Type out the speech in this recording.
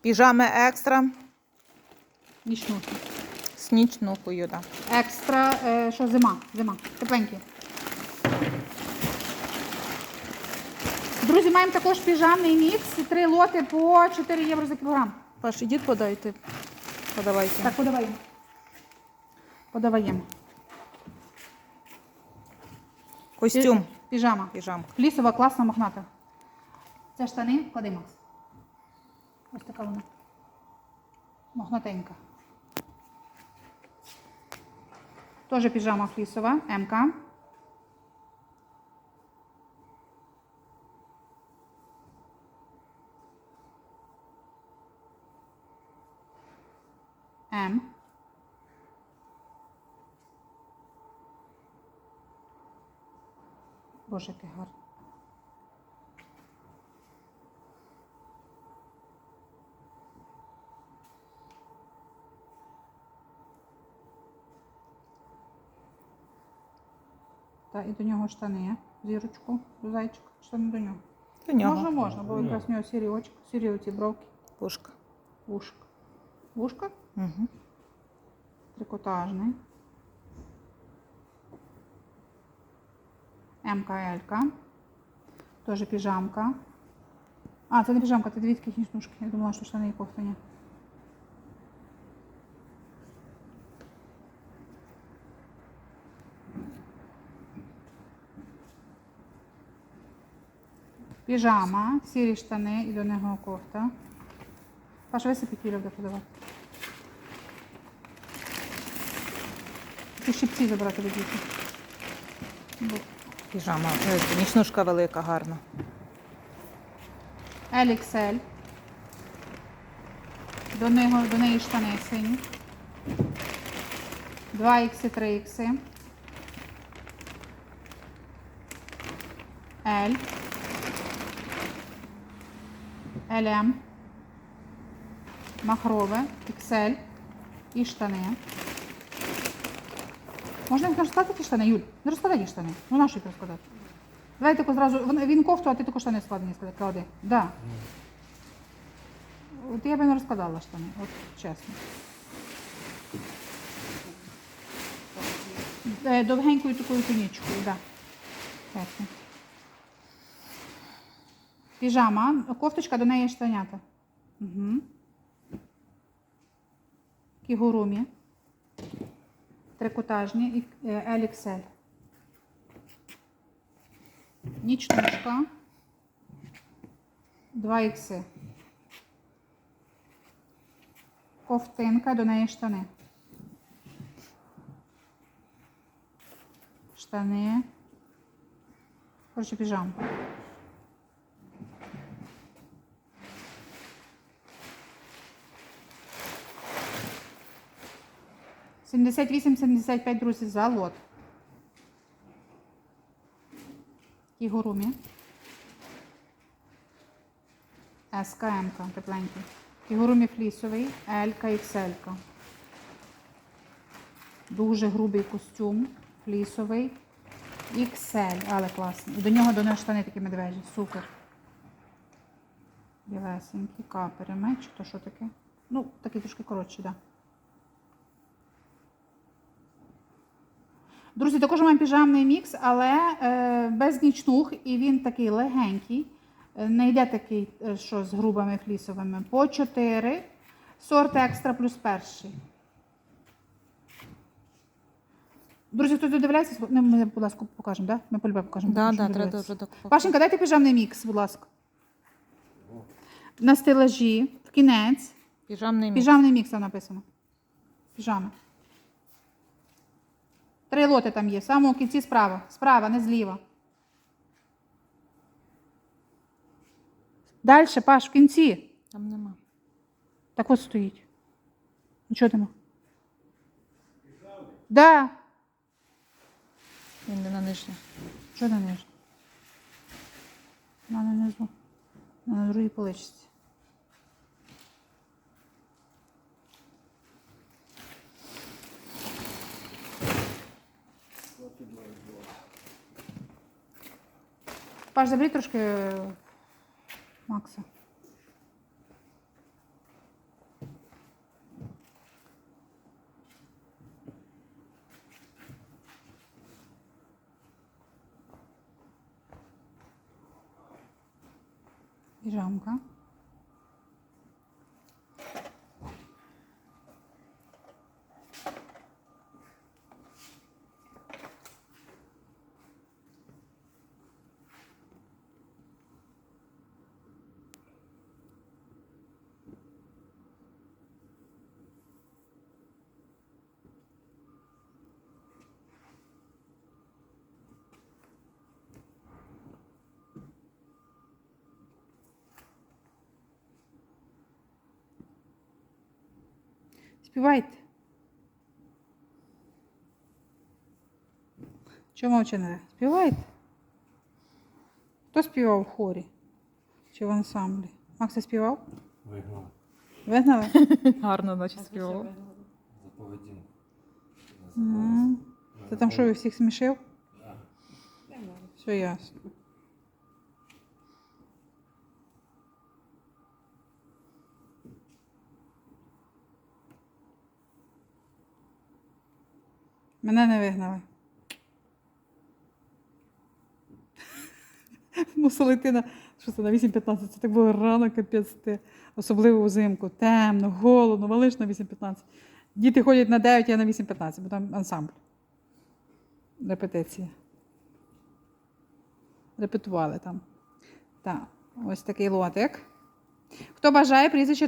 Піжами екстра Нічнухи. з нічнухою, да. Екстра, е, що зима, зима, тепленькі. Друзі, маємо також піжамний мікс, три лоти по 4 євро за кілограм. Паш, ідіть подайте. Подавайте. Так, подаваємо. Подаваємо. Костюм. Піжама. Піжамка. Флісова, класна, мохната. Це штани, клади, Макс. Ось така вона. Мохнатенька. Теж піжама флісова, МК. М. Боже, яке гарне. Та і до нього штани. Зірочку, до зайчика. Штани до нього. До нього. Можна, можна, бо якраз в нього сірі очі, сірі оці бровки, Пушка. вушка. Вушка? Угу. Трикотажний. МКЛ. Теж піжамка. А, це не піжамка, це дві такі нічнушки. Я думала, що штани і кофта ні. Піжама, сірі штани і до нього кофта. Паш, висипи кілька буде подавати. Ці щипці забрати до дітей. Піжама. Е, Нічнушка велика, гарна. LXL. До, нього, до неї штани сині. 2X, 3X. L. LM. Махрове. XL. І штани. Можна їх розкладати ті штани, Юль? Не розкладай ті штани. Ну нащо їх розкладати? Давай таку зразу. Він кофту, а ти таку штани складені. Клади. Да. От я би не розкладала штани, от чесно. Е, Довгенькою такою тунічкою, так. Да. Піжама, кофточка до неї штанята. Угу. Кігурумі. Трикотажні і е, LXL. Нічнушка. 2 ікси. Ковтинка, до неї штани. Штани. Коротше, піжам. Сімдесят вісім, сімдесят п'ять, друзі, за лот. Кігурумі. СКМ тепленький. Кігурумі флісовий, L XL. Дуже грубий костюм, флісовий. XL, але класний. І до нього до нього штани такі медвежі. Супер. Білесенькі, капери, меч, то що таке? Ну, такий трошки коротший, так. Да. Друзі, також маємо піжамний мікс, але е, без нічнух, і він такий легенький. Е, Не йде такий, е, що з грубими флісовими. По 4. Сорт екстра плюс перший. Друзі, хто додивляється, ну, ми, будь ласка, покажемо, да? Ми полюбе покажемо. Да, да, треба. Пашенька, дайте піжамний мікс, будь ласка. На стелажі, в кінець. Піжамний мікс. Піжамний мікс там написано. Піжами. Три лоти там є. В самому кінці справа. Справа, не зліва. Далі, Паш, в кінці. Там нема. Так от стоїть. Нічого нема. Да. Він не на нижнє. Що на нижній? На низу. На другій поличці. Паш, забери трошки е, Макса. Піжамка. Співайте. Чому мовчите? Співайте. Хто співав в хорі? Чи в ансамблі? Макса співав? Вигнав Вигнали? Гарно, наче співав. за поведінку. Ти там що, всіх смішив? Все ясно. Мене не вигнали. Мусили йти на, що це, на 8.15. Це так було рано, капець. Ти. Особливо взимку. Темно, холодно, малиш на 8.15. Діти ходять на 9, я на 8.15, бо там ансамбль. Репетиція. Репетували там. Так, ось такий лотик. Хто бажає прізвище